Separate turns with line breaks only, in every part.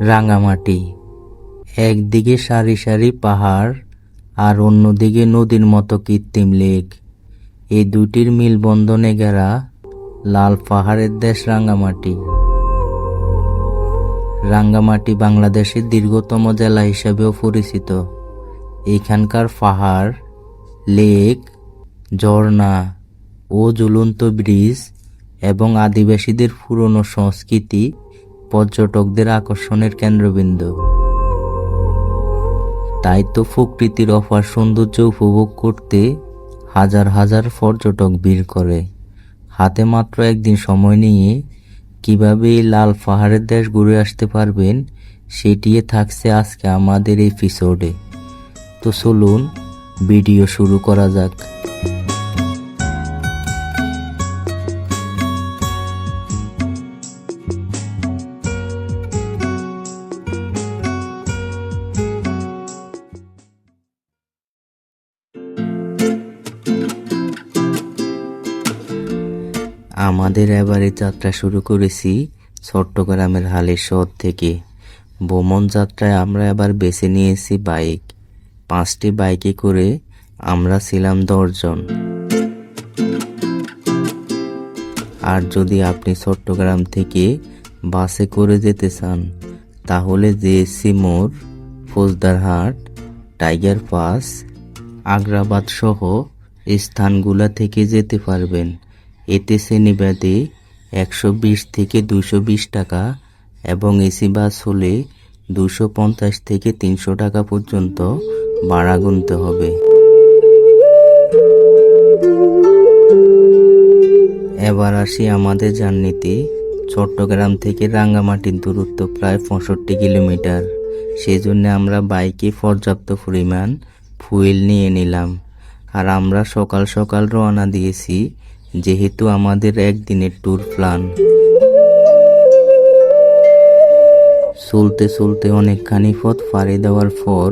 রাঙামাটি। একদিকে সারি সারি পাহাড় আর অন্যদিকে নদীর মতো কৃত্রিম লেক। এই দুটির মিলবন্ধনে ঘেরা লাল পাহাড়ের দেশ রাঙ্গামাটি রাঙ্গামাটি বাংলাদেশের দীর্ঘতম জেলা হিসেবেও পরিচিত। এখানকার পাহাড়, লেক, ঝর্ণা ও ঝুলন্ত ব্রিজ এবং আদিবাসীদের পুরনো সংস্কৃতি পর্যটকদের আকর্ষণের কেন্দ্রবিন্দু। তাই তো প্রকৃতির অপার সৌন্দর্য উপভোগ করতে হাজার হাজার পর্যটক ভিড় করে। হাতে মাত্র একদিন সময় নিয়ে কীভাবে এই লাল পাহাড়ের দেশ ঘুরে আসতে পারবেন সেটিয়ে থাকছে আজকে আমাদের এপিসোডে। তো চলুন, ভিডিও শুরু করা যাক। আমাদের এবারে যাত্রা শুরু করেছি চট্টগ্রামের হালের শহর থেকে। ভ্রমণ যাত্রায় আমরা এবার বেছে নিয়েছি বাইক। পাঁচটি বাইকে করে আমরা ছিলাম দশজন। আর যদি আপনি চট্টগ্রাম থেকে বাসে করে যেতে চান, তাহলে জিএসসি মোড় ফৌজদারহাট টাইগার পাস, আগ্রাবাদ সহ স্থানগুলা থেকে যেতে পারবেন। এতে শ্রেণীবাদে একশো বিশ থেকে দুশো বিশ টাকা এবং এসি বাস হলে দুশো পঞ্চাশ থেকে তিনশো টাকা পর্যন্ত ভাড়া গুনতে হবে। এবার আসি আমাদের জার্নিতে। চট্টগ্রাম থেকে রাঙ্গামাটির দূরত্ব প্রায় পঁয়ষট্টি কিলোমিটার। সেজন্য আমরা বাইকে পর্যাপ্ত পরিমাণ ফুয়েল নিয়ে নিলাম। আর আমরা সকাল সকাল রওনা দিয়েছি যেহেতু আমাদের একদিনের ট্যুর প্ল্যান চলতে চলতে অনেকখানি পথ পাড়ি দেওয়ার পর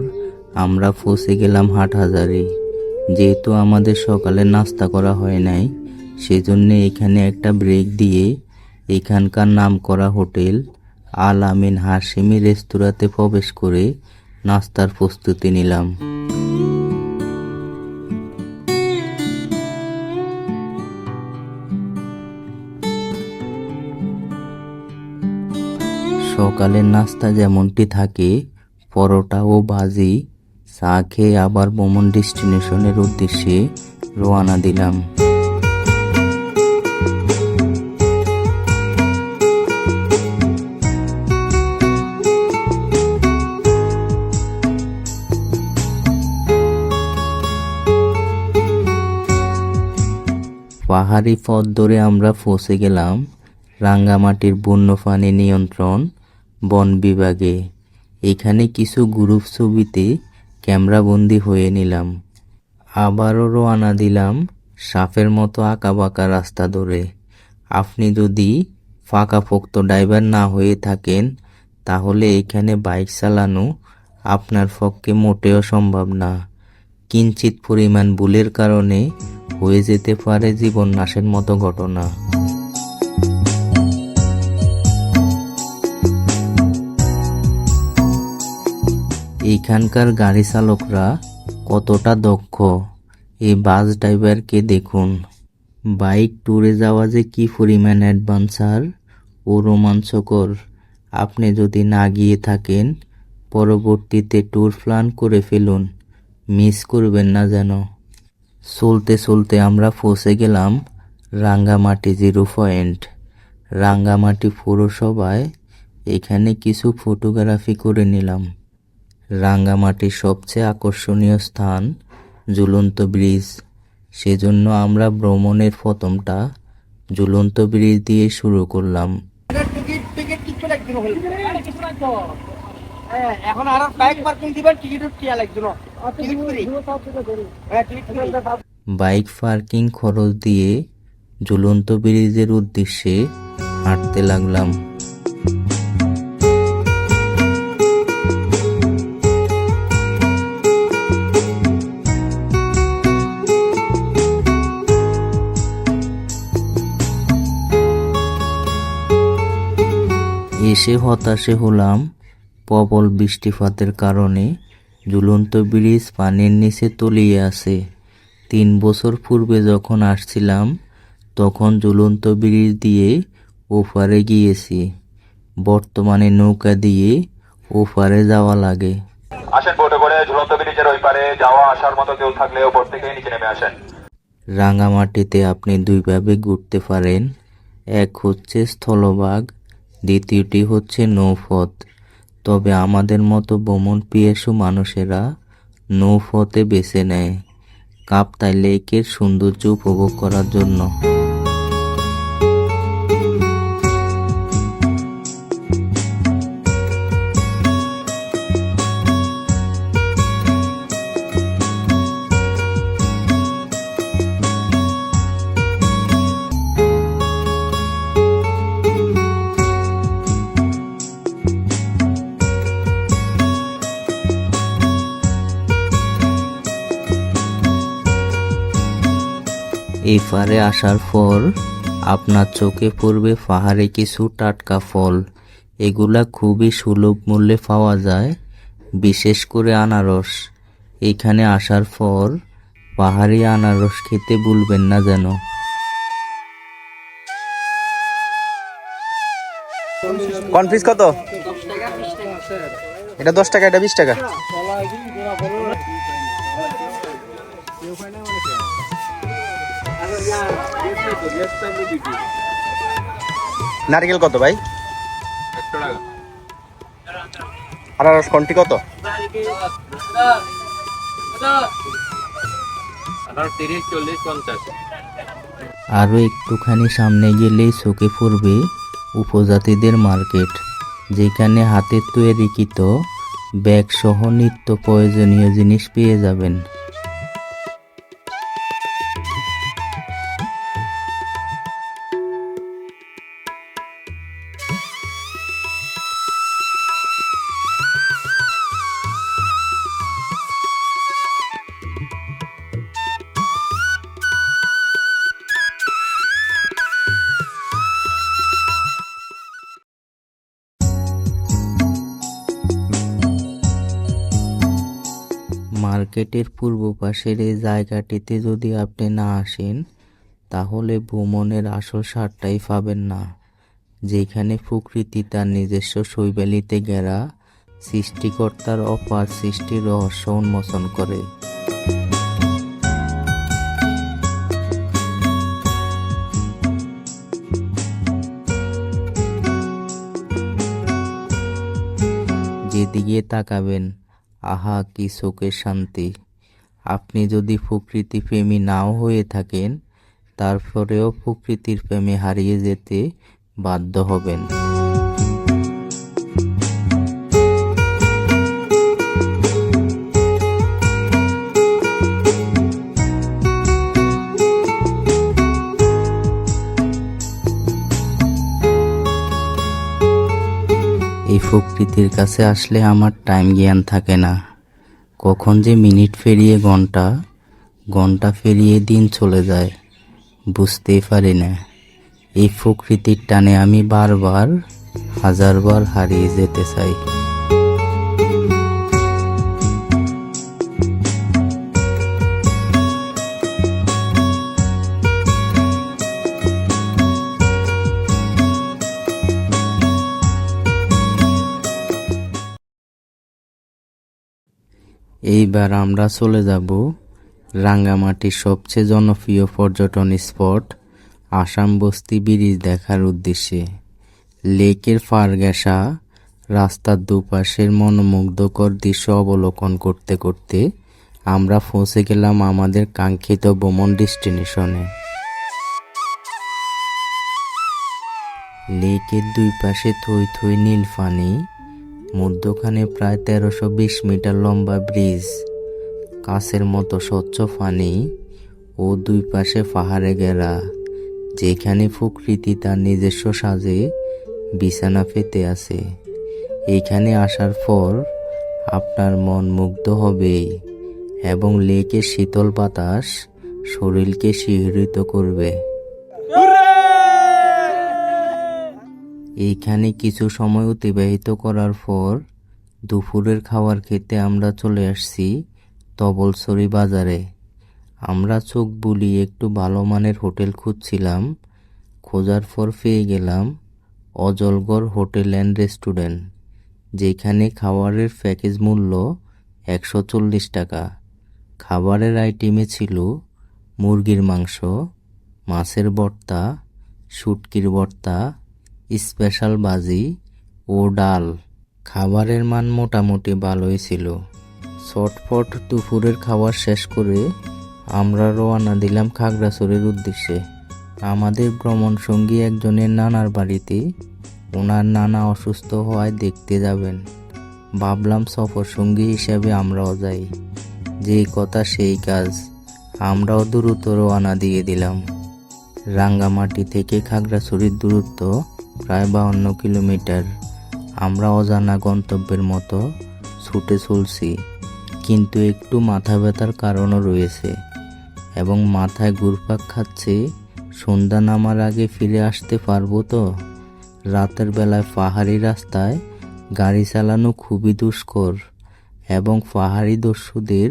আমরা পৌঁছে গেলাম হাটহাজারে। যেহেতু আমাদের সকালে নাস্তা করা হয় নাই, সেজন্য এখানে একটা ব্রেক দিয়ে এখানকার নামকরা হোটেল আল আমিন হাসিমি রেস্তোরাঁতে প্রবেশ করে নাস্তার প্রস্তুতি নিলাম। সকালের নাস্তা যেমনটি থাকে, পরোটা ও ভাজি, চা খেয়ে আবার ভ্রমণ ডেস্টিনেশনের উদ্দেশ্যে রওনা দিলাম। পাহাড়ি পথ ধরে আমরা পৌঁছে গেলাম রাঙ্গামাটির বন্যপ্রাণী নিয়ন্ত্রণ বন বিভাগে। এখানে কিছু গ্রুপ ছবিতে ক্যামেরাবন্দি হয়ে নিলাম। আবারও রওনা দিলাম সাপের মতো আঁকা বাঁকা রাস্তা ধরে। আপনি যদি ফাঁকাপোক্ত ড্রাইভার না হয়ে থাকেন, তাহলে এখানে বাইক চালানো আপনার পক্ষে মোটেও সম্ভব না। কিঞ্চিত পরিমাণ ভুলের কারণে হয়ে যেতে পারে জীবন নাশের মতো ঘটনা। এইখানকার গাড়ি চালকরা কতটা দক্ষ। এই বাস ড্রাইভারকে দেখুন। বাইক ট্যুরে যাওয়া যে কি পরিমাণ অ্যাডভেঞ্চার ও রোমাঞ্চকর। আপনি যদি না গিয়ে থাকেন, পরবর্তীতে ট্যুর প্ল্যান করে ফেলুন। মিস করবেন না যেন। চলতে চলতে আমরা পৌঁছে গেলাম রাঙ্গামাটি জিরো পয়েন্ট। রাঙ্গামাটি পৌরসভায় এখানে কিছু ফটোগ্রাফি করে নিলাম। রাঙ্গামাটির সবচেয়ে আকর্ষণীয় স্থান ঝুলন্ত ব্রিজ। সেজন্য আমরা ভ্রমণের প্রথমটা ঝুলন্ত ব্রিজ দিয়ে শুরু করলাম।
হ্যাঁ, এখন আর বাইক পার্কিং দিবেন টিকিট টিয়া লাগবে না। Ticket free. হ্যাঁ ফ্রি।
বাইক পার্কিং খরচ দিয়ে ঝুলন্ত ব্রিজের উদ্দেশ্যে হাঁটতে লাগলাম। এসে হতাশে হলাম। প্রবল বৃষ্টিপাতের কারণে ঝুলন্ত ব্রিজ পানির নিচে তলিয়ে আছে। তিন বছর পূর্বে যখন আসছিলাম তখন ঝুলন্ত ব্রিজ দিয়ে ওপারে গিয়েছি। বর্তমানে নৌকা দিয়ে ওপারে যাওয়া লাগে।
আসেন বোটে করে ঝুলন্ত ব্রিজের ওই পারে যাওয়া আসার মতো কেউ থাকলে ওপর থেকে নিচে নেমে আসেন।
রাঙামাটিতে আপনি দুইভাবে ঘুরতে পারেন। এক হচ্ছে স্থলভাগ দ্বিতীয়টি হচ্ছে নৌপথ তবে আমাদের মতো ভ্রমণ পিয়াসু মানুষেরা নৌপথে বেছে নেয়। কাপ্তাই লেকের সৌন্দর্য উপভোগ করার জন্য। এই পারে আসার পর আপনার চোখে পড়বে পাহাড়ে কিছু টাটকা ফল। এগুলা খুবই সুলভ মূল্যে পাওয়া যায়, বিশেষ করে আনারস। এখানে আসার পর পাহাড়ি আনারস খেতে ভুলবেন না যেন।
কনফিস কত? এটা দশ টাকা, এটা বিশ টাকা। নারকেল কত ভাই? আনারস কন্টি কত?
আরও একটুখানি সামনে গেলেই চোখে পড়বে উপজাতিদের মার্কেট, যেখানে হাতের তৈরিকৃত ব্যাগ সহ নিত্য প্রয়োজনীয় জিনিস পেয়ে যাবেন। মার্কেটের পূর্ব পাশের এই জায়গাটিতে যদি আপনি না আসেন, তাহলে ভ্রমণের আসল স্বাদটাই পাবেন না। যেখানে প্রকৃতি তার নিজস্ব শৈবালিতে ঘেরা, সৃষ্টিকর্তার অপার সৃষ্টির রহস্য উন্মোচন করে। যেদিকে তাকাবেন আহা, কি শোকের শান্তি। আপনি যদি প্রকৃতি প্রেমী নাও হয়ে থাকেন, তারপরেও প্রকৃতির প্রেমে হারিয়ে যেতে বাধ্য হবেন। এই প্রকৃতির কাছে আসলে আমার টাইম জ্ঞান থাকে না। কখন যে মিনিট ফেরিয়ে ঘণ্টা ঘণ্টা ফেরিয়ে দিন চলে যায়, বুঝতেই পারি না। এই প্রকৃতির টানে আমি বারবার, হাজারবার হারিয়ে যেতে চাই। এইবার আমরা চলে যাব রাঙ্গামাটির সবচেয়ে জনপ্রিয় পর্যটন স্পট, আসাম বস্তি ব্রিজ দেখার উদ্দেশ্যে। লেকের ফারগাসা রাস্তার দুপাশের মনোমুগ্ধকর দৃশ্য অবলোকন করতে করতে আমরা পৌঁছে গেলাম আমাদের কাঙ্ক্ষিত ভ্রমণ ডেস্টিনেশনে। লেকের দুই পাশে থই থই নীল পানি মধ্যখানে প্রায় তেরোশো বিশ মিটার লম্বা ব্রিজ। কাছের মতো স্বচ্ছ পানি ও দুই পাশে পাহাড়ে ঘেরা। যেখানে প্রকৃতি তার নিজস্ব সাজে বিছানা পেতে আছে। এখানে আসার পর আপনার মন মুগ্ধ হবেই এবং লেকের শীতল বাতাস শরীরকে শিহরিত করবে। এইখানে কিছু সময় অতিবাহিত করার পর দুপুরের খাবার খেতে আমরা চলে আসছি তবলসরি বাজারে। আমরা চোখ বুলিয়ে একটু ভালো মানের হোটেল খুঁজছিলাম। খোঁজার পর পেয়ে গেলাম অজলগড় হোটেল অ্যান্ড রেস্টুরেন্ট, যেখানে খাবারের প্যাকেজ মূল্য একশো চল্লিশ টাকা। খাবারের আইটেমে ছিল মুরগির মাংস, মাছের ভর্তা শুটকির ভর্তা স্পেশাল বাজি ও ডাল। খাবারের মান মোটামুটি ভালোই ছিল। চটপট দুপুরের খাবার শেষ করে আমরা রওনা দিলাম খাগড়াছড়ির উদ্দেশ্যে। আমাদের ভ্রমণ সঙ্গী একজনের নানার বাড়িতে। ওনার নানা অসুস্থ হওয়ায় দেখতে যাবেন। ভাবলাম সফর সঙ্গী হিসেবে আমরাও যাই। যে কথা সেই কাজ। আমরাও দ্রুত রওনা দিয়ে দিলাম। রাঙ্গামাটি থেকে খাগড়াছড়ির দূরত্ব প্রায় বাউন্ন কিলোমিটার। আমরা অজানা গন্তব্যের মতো ছুটে চলছি, কিন্তু একটু মাথা ব্যথার কারণও রয়েছে এবং মাথায় ঘুরপাক খাচ্ছে। সন্ধ্যা নামার আগে ফিরে আসতে পারব তো? রাতের বেলায় পাহাড়ি রাস্তায় গাড়ি চালানো খুবই দুষ্কর এবং পাহাড়ি দস্যুদের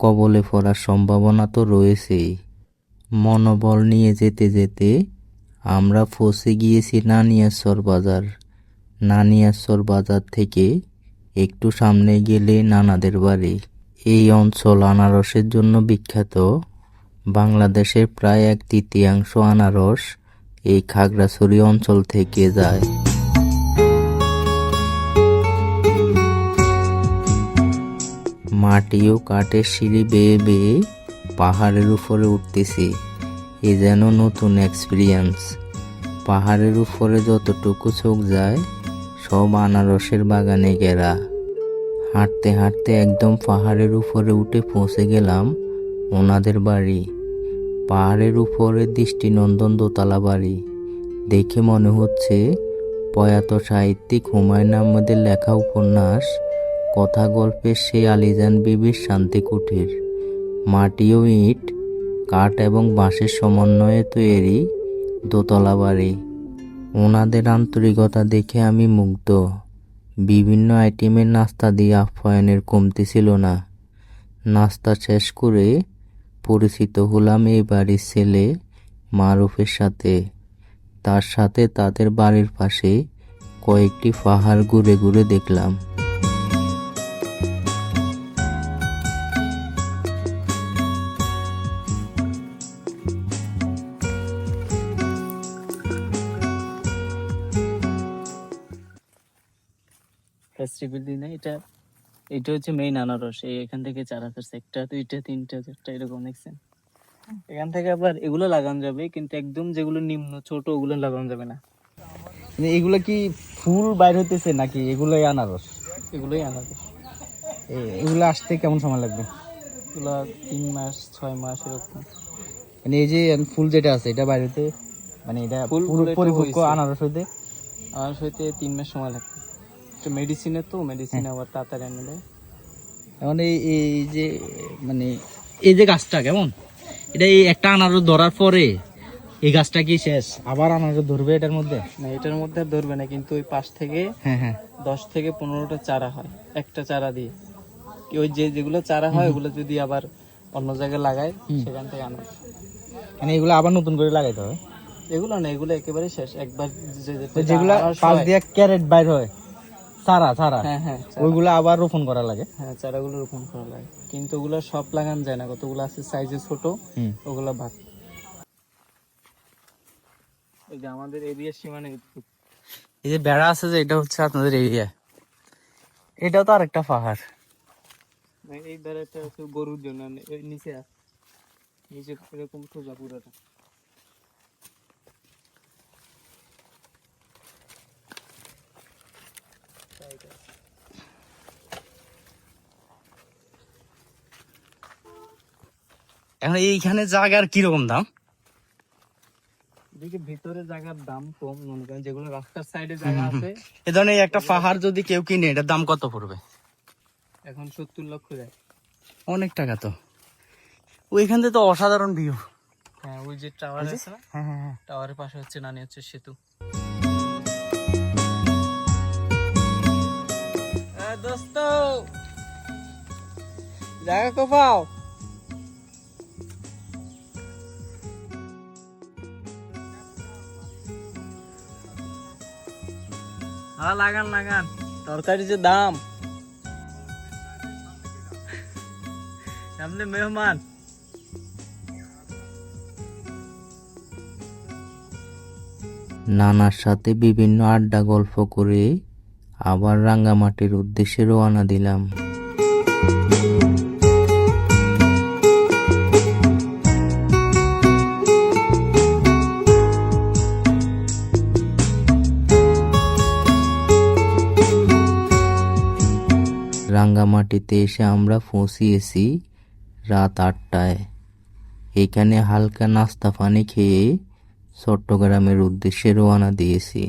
কবলে পড়ার সম্ভাবনা তো রয়েছেই। মনোবল নিয়ে যেতে যেতে আমরা ফসে গিয়েছি নানিয়াশ্বর বাজার। নানিয়াশ্বর বাজার থেকে একটু সামনে গেলে নানাদের বাড়ি। এই অঞ্চল আনারসের জন্য বিখ্যাত। বাংলাদেশের প্রায় এক তৃতীয়াংশ আনারস এই খাগড়াছড়ি অঞ্চল থেকে যায়। মাটি ও কাঠের সিঁড়ি বেয়ে বেয়ে পাহাড়ের উপরে উঠতেছি। এ যেন নতুন এক্সপিরিয়েন্স পাহাড়ের উপরে যতটুকু চোখ যায়, সব আনারসের বাগানে ঘেরা। হাঁটতে হাঁটতে একদম পাহাড়ের উপরে উঠে পৌঁছে গেলাম ওনাদের বাড়ি। পাহাড়ের উপরে দৃষ্টিনন্দন দোতলা বাড়ি। দেখে মনে হচ্ছে প্রয়াত সাহিত্যিক হুমায়ুন আহমেদের লেখা উপন্যাস, কথা গল্পের সেই আলিজান বিবির শান্তি কুঠির মাটি ও ইট কাঠ এবং বাঁশের সমন্বয়ে তৈরি দোতলা বাড়ি। ওনাদের আন্তরিকতা দেখে আমি মুগ্ধ। বিভিন্ন আইটেমের নাস্তা দিয়ে আপ্যায়নের কমতি ছিল না। নাস্তা শেষ করে পরিচিত হলাম এই বাড়ির ছেলে মারুফের সাথে। তার সাথে তাদের বাড়ির পাশে কয়েকটি পাহাড় ঘুরে ঘুরে দেখলাম।
ফেস্টিভ্যাল দিনে এটা এটা হচ্ছে মেইন আনারস। এই এখান থেকে চারা ফেরছে একটা দুইটা তিনটা চারটা এরকম দেখছেন? এখান থেকে আবার এগুলো লাগানো যাবে কিন্তু একদম যেগুলো নিম্ন ছোট ওগুলো লাগানো যাবে না।
মানে এগুলো কি ফুল বাইর হইতেছে নাকি এগুলোই আনারস?
এগুলোই আনারস।
এগুলো আসতে কেমন সময় লাগবে?
এগুলো তিন মাস ছয় মাস এরকম।
মানে এই যে ফুল যেটা আছে এটা বাইর হইতে মানে এটা পরিপক্ক আনারস হইতে?
আনারস হইতে তিন মাস সময় লাগবে। তো মেডিসিনের তো মেডিসিন আবার তাড়াতাড়ি এনে দেয়।
এখন এই এই যে মানে এই যে গাছটা কেমন? এটা এই একটা আনারস ধরার পরে এই গাছটা কি শেষ? আবার আনারস ধরবে এটার মধ্যে?
না এটার মধ্যে আর ধরবে না কিন্তু ওই পাশ থেকে
হ্যাঁ হ্যাঁ।
দশ থেকে পনেরোটা চারা হয় একটা চারা দিয়ে। কি ওই যে যেগুলো চারা হয় ওগুলো যদি আবার অন্য জায়গায় লাগায় সেখান থেকে আনারস
মানে এগুলো আবার নতুন করে লাগাইতে হবে?
এগুলো না এগুলো একেবারে শেষ। একবার
যেগুলা পাশ দিয়ে ক্যারেট বাইর হয়। চারা চারা।
হ্যাঁ হ্যাঁ
ওইগুলো আবার রোপণ করা লাগে।
হ্যাঁ চারাগুলো রোপণ করা লাগে। কিন্তু ওগুলো সব লাগান যায় না। কতগুলো আছে? সাইজে ছোট ওগুলো ভাগ। এই যে আমাদের এরিয়ার সীমানা
এই যে বেড়া আছে যে এটা হচ্ছে আপনাদের এরিয়া এটাও তো আরেকটা পাহাড়।
এই বেড়াটা হচ্ছে গরুর জন্য। ওই নিচে আছে নিচে এরকম সোজা পুরোটা।
এখন এইখানে জায়গার কীরকম দাম?
এদিকে ভিতরে জায়গার দাম কম মনে করেন যেগুলো রাস্তার সাইডে জায়গা আছে।
এ ধরনের একটা পাহাড় যদি কেউ কিনে এটার দাম কত পড়বে?
এখন সত্তর লক্ষ যায়।
অনেক টাকা তো। ওইখান থেকে তো অসাধারণ ভিউ
হ্যাঁ ওই যে টাওয়ার আছে না?
হ্যাঁ হ্যাঁ হ্যাঁ।
টাওয়ারের পাশে হচ্ছে নানি হচ্ছে সেতু। জায়গা কোপাও হ্যাঁ লাগান লাগান। তরকারি যে দাম। সামনে মেহমান।
নানার সাথে বিভিন্ন আড্ডা গল্প করে আবার রাঙ্গামাটির উদ্দেশ্যে রওনা দিলাম। রাঙ্গামাটিতে এসে আমরা পৌঁছিয়েছি রাত আটটায়। এখানে হালকা নাস্তা পানি খেয়ে চট্টগ্রামের উদ্দেশ্যে রওনা দিয়েছি।